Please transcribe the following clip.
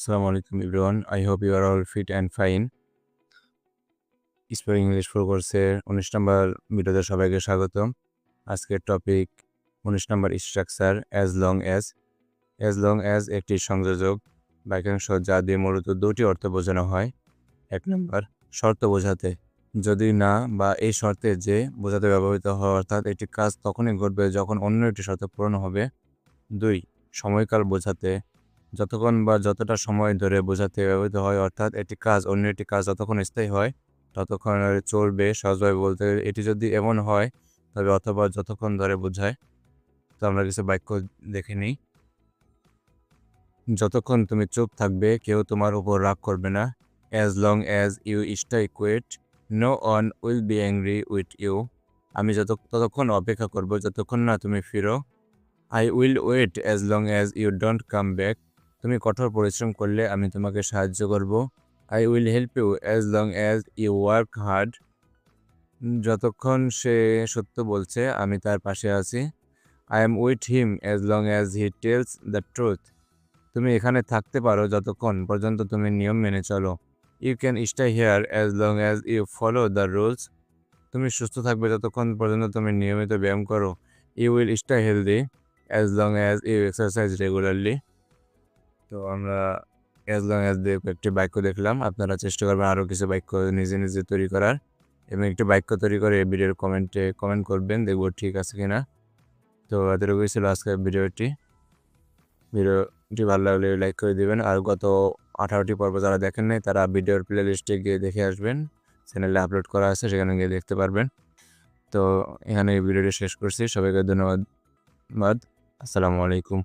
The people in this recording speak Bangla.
Assalamu alaikum, everyone. I hope you are all fit and fine. স্পোর ইংলিশ ফোর কোর্সের উনিশ নম্বর ভিডিওতে সবাইকে স্বাগতম। আজকের টপিক উনিশ নম্বর structure as long as as long as একটি সংযোজক, বাক্যাংশ যা দিয়ে মূলত দুটি অর্থ বোঝানো হয়। এক নম্বর, শর্ত বোঝাতে। যদি না বা এই শর্তে যে বোঝাতে ব্যবহৃত হয়, অর্থাৎ একটি কাজ তখনই ঘটবে যখন অন্য একটি শর্ত পূরণ হবে। দুই, সময়কাল বোঝাতে। যতক্ষণ বা যতটা সময় ধরে বোঝাতে ব্যবহৃত হয়, অর্থাৎ একটি কাজ অন্য একটি কাজ যতক্ষণ স্থায়ী হয়, ততক্ষণ চলবে। সহজভাবে বলতে এটি যদি এমন হয়, তবে অথবা যতক্ষণ ধরে বোঝায়, তো আমরা কিছু বাক্য দেখে নিই। যতক্ষণ তুমি চুপ থাকবে, কেউ তোমার উপর রাগ করবে না। As long as you stay quiet no one will be angry with you আমি যত, ততক্ষণ অপেক্ষা করব, যতক্ষণ না তুমি ফিরো। I will wait as long as you don't come back তুমি কঠোর পরিশ্রম করলে আমি তোমাকে সাহায্য করব। I will help you as long as you work hard যতক্ষণ সে সত্য বলছে, আমি তার পাশে আছি। I am with him as long as he tells the truth তুমি এখানে থাকতে পারো যতক্ষণ পর্যন্ত তুমি নিয়ম মেনে চলো। You can stay here as long as you follow the rules তুমি সুস্থ থাকবে যতক্ষণ পর্যন্ত তুমি নিয়মিত ব্যায়াম করো। You will stay healthy as long as you exercise regularly তো আমরা অ্যাজ লং অ্যাজ দিয়ে একটি বাক্য দেখলাম। আপনারা চেষ্টা করবেন আরও কিছু বাক্য নিজে নিজে তৈরি করার এবং একটি বাক্য তৈরি করে এই ভিডিওর কমেন্টে কমেন্ট করবেন, দেখব ঠিক আছে কি না তো এতটুকুই ছিল আজকের ভিডিওটি। ভিডিওটি ভালো লাগলে লাইক করে দিবেন। আর গত আঠারোটি পর্ব যারা দেখেন নাই, তারা ভিডিওর প্লে লিস্টে গিয়ে দেখে আসবেন। চ্যানেলে আপলোড করা আছে, সেখানে গিয়ে দেখতে পারবেন। তো এখানে এই ভিডিওটি শেষ করছি। সবাইকে ধন্যবাদ। আসসালামু আলাইকুম।